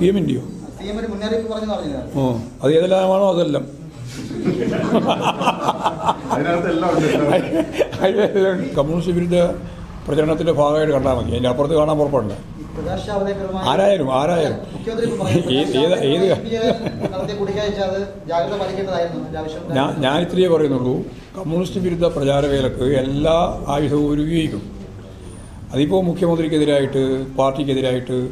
P എമ്മിന്റെയോ ഓ അത് ഏതെല്ലാമാണോ അതെല്ലാം? Communist വിരുദ്ധ പ്രചരണത്തിന്റെ ഭാഗമായിട്ട് കണ്ടാൽ മതി. അതിന്റെ അപ്പുറത്ത് കാണാൻ പുറപ്പെടുണ്ട് ആരായാലും ആരായാലും. ഏത് ഏത് ഏത്? നടത്തിയ അത് ജാഗ്രത പാലിക്കേണ്ടതായിരുന്നു. ഞാൻ ഞാൻ ഇത്രയേ പറയുന്നുള്ളൂ. കമ്മ്യൂണിസ്റ്റ് വിരുദ്ധ പ്രചാരവേലക്ക് എല്ലാ ആയുധവും ഒരു ഉപയോഗിക്കും അതിപ്പോൾ മുഖ്യമന്ത്രിക്കെതിരായിട്ട് പാർട്ടിക്കെതിരായിട്ട്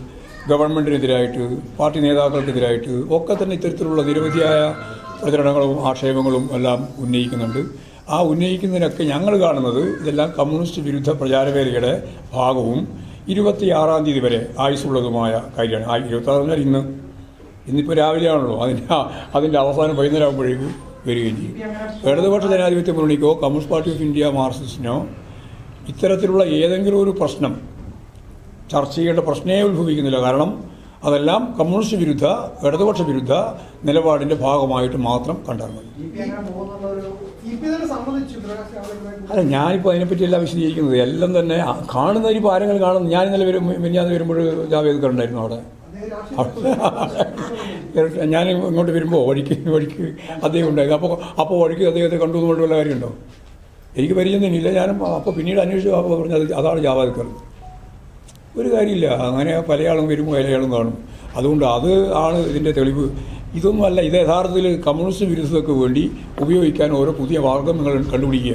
ഗവൺമെന്റിനെതിരായിട്ട് പാർട്ടി നേതാക്കൾക്കെതിരായിട്ട് ഒക്കെ തന്നെ ഇത്തരത്തിലുള്ള നിരവധിയായ പ്രചരണങ്ങളും ആക്ഷേപങ്ങളും എല്ലാം ഉന്നയിക്കുന്നുണ്ട്. ആ ഉന്നയിക്കുന്നതിനൊക്കെ ഞങ്ങൾ കാണുന്നത് ഇതെല്ലാം കമ്മ്യൂണിസ്റ്റ് വിരുദ്ധ പ്രചാരവേദിയുടെ ഭാഗവും ഇരുപത്തിയാറാം തീയതി വരെ ആയുസ്സുള്ളതുമായ കാര്യമാണ്. ആ ഇരുപത്താറ് പറഞ്ഞാൽ ഇന്ന്. ഇന്നിപ്പോൾ രാവിലെയാണല്ലോ. അതിന്റെ അതിന്റെ അവസാനം വൈകുന്നേരം ആകുമ്പോഴേക്കും വരികയും ചെയ്യും. ഇടതുപക്ഷ ജനാധിപത്യ മുന്നണിക്കോ കമ്മ്യൂണിസ്റ്റ് പാർട്ടി ഓഫ് ഇന്ത്യ മാർക്സിസ്റ്റിനോ ഇത്തരത്തിലുള്ള ഏതെങ്കിലും ഒരു പ്രശ്നം ചർച്ച ചെയ്യേണ്ട പ്രശ്നമേ ഉത്ഭവിക്കുന്നില്ല. കാരണം അതെല്ലാം കമ്മ്യൂണിസ്റ്റ് വിരുദ്ധ ഇടതുപക്ഷ വിരുദ്ധ നിലപാടിന്റെ ഭാഗമായിട്ട് മാത്രം കണ്ടാൽ മതി. അല്ല ഞാനിപ്പോൾ അതിനെപ്പറ്റിയല്ല വിശദീകരിക്കുന്നത്. എല്ലാം തന്നെ കാണുന്ന ഒരു ആരെങ്കിലും കാണുന്നു ഞാൻ ഇന്നലെ വരും മിനിഞ്ഞാന്ന് വരുമ്പോൾ ജാവേദ് ഉണ്ടായിരുന്നു അവിടെ. ഞാൻ ഇങ്ങോട്ട് വരുമ്പോൾ വഴിക്ക് വഴിക്ക് അദ്ദേഹം ഉണ്ടായിരുന്നു. അപ്പോൾ അപ്പോൾ വഴിക്ക് അദ്ദേഹത്തെ കണ്ടു എന്നുള്ള കാര്യമുണ്ടോ? എനിക്ക് പരിചയമൊന്നുമില്ല. ഞാനും അപ്പോൾ പിന്നീട് അന്വേഷിച്ചു അപ്പോൾ പറഞ്ഞത് അതാണ് ജാവേദ്കർ ഒരു കാര്യമില്ല. അങ്ങനെ പലയാളും വരുമ്പോൾ പലയാളും കാണും. അതുകൊണ്ട് അത് ആണ് ഇതിന്റെ തെളിവ്. ഇതൊന്നുമല്ല ഇത് യഥാർത്ഥത്തിൽ കമ്മ്യൂണിസ്റ്റ് വിരുദ്ധതയ്ക്ക് വേണ്ടി ഉപയോഗിക്കാൻ ഓരോ പുതിയ മാർഗം നിങ്ങൾ കണ്ടുപിടിക്കുക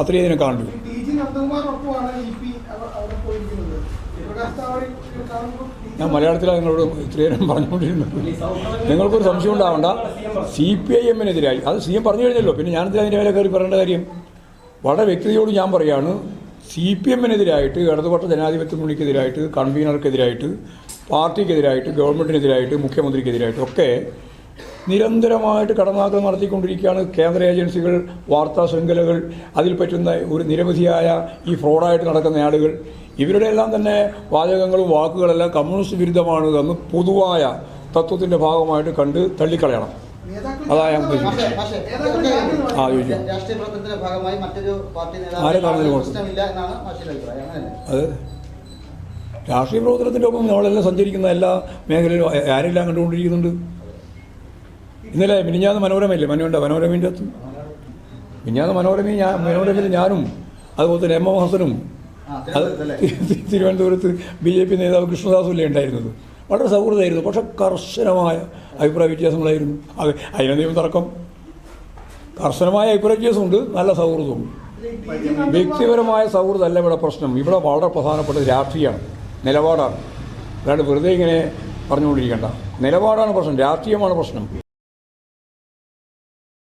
അത്രയേ ഇതിനെ കാണൂ ടി ജി നന്ദകുമാറിനൊപ്പമാണ് ഇ പി അവ- അവിടെ പോയിരിക്കുന്നത്. പ്രകാശ് താവളി കാണുമ്പോൾ ഞാൻ മലയാളത്തിലാണ് നിങ്ങളോട് ഇത്രയും പറഞ്ഞുകൊണ്ടിരുന്നത് നിങ്ങൾക്കൊരു സംശയം ഉണ്ടാവണ്ട. സി പി ഐ എമ്മിനെതിരായി. അത് സി എം പറഞ്ഞു കഴിഞ്ഞല്ലോ. പിന്നെ ഞാനത് അതിന്റെ മേലെ കയറി പറയേണ്ട കാര്യം? വളരെ വ്യക്തിയോട് ഞാൻ പറയാണ് സി പി എമ്മിനെതിരായിട്ട് ഇടതുപക്ഷ ജനാധിപത്യ മുന്നണിക്കെതിരായിട്ട് കൺവീനർക്കെതിരായിട്ട് പാർട്ടിക്കെതിരായിട്ട് ഗവൺമെന്റിനെതിരായിട്ട് മുഖ്യമന്ത്രിക്കെതിരായിട്ട് ഒക്കെ നിരന്തരമായിട്ട് കടന്നാക്രമം നടത്തിക്കൊണ്ടിരിക്കുകയാണ് കേന്ദ്ര ഏജൻസികൾ വാർത്താ ശൃംഖലകൾ അതിൽ പറ്റുന്ന ഒരു നിരവധിയായ ഈ ഫ്രോഡായിട്ട് നടക്കുന്ന ആളുകൾ. ഇവരുടെ എല്ലാം തന്നെ വാചകങ്ങളും വാക്കുകളെല്ലാം കമ്മ്യൂണിസ്റ്റ് വിരുദ്ധമാണ് എന്ന് പൊതുവായ തത്വത്തിന്റെ ഭാഗമായിട്ട് കണ്ട് തള്ളിക്കളയണം. അതാ ഞാൻ ആ, ചോദിച്ചോ. രാഷ്ട്രീയ പ്രവർത്തനത്തിന്റെ ആരെ കാണുന്നതിന് അത് രാഷ്ട്രീയ പ്രവർത്തനത്തിന്റെ ഒപ്പം നമ്മളെല്ലാം സഞ്ചരിക്കുന്ന എല്ലാ മേഖലയിലും ആരെല്ലാം കണ്ടുകൊണ്ടിരിക്കുന്നുണ്ട്? ഇന്നലെ മിനിഞ്ഞാന്ന് മനോരമയില്ലേ? മനോണ്ട മനോരമേന്റെ അകത്ത്. മിനിഞ്ഞാന്ന് മനോരമ ഞാൻ മനോരമയിൽ ഞാനും അതുപോലെ തന്നെ എം എം ഹസനും അത് തിരുവനന്തപുരത്ത് ബി ജെ പി നേതാവ് കൃഷ്ണദാസ് ഉണ്ടായിരുന്നത്? വളരെ സൗഹൃദമായിരുന്നു. പക്ഷെ കർശനമായ അഭിപ്രായ വ്യത്യാസങ്ങളായിരുന്നു. അത് നിയമം തർക്കം. കർശനമായ അഭിപ്രായ വ്യത്യാസമുണ്ട്. നല്ല സൗഹൃദവും. വ്യക്തിപരമായ സൗഹൃദമല്ല ഇവിടെ പ്രശ്നം. ഇവിടെ വളരെ പ്രധാനപ്പെട്ട രാഷ്ട്രീയമാണ്. നിലപാടാണ്. അല്ലാണ്ട് വെറുതെ ഇങ്ങനെ പറഞ്ഞുകൊണ്ടിരിക്കേണ്ട. നിലപാടാണ് പ്രശ്നം. രാഷ്ട്രീയമാണ് പ്രശ്നം.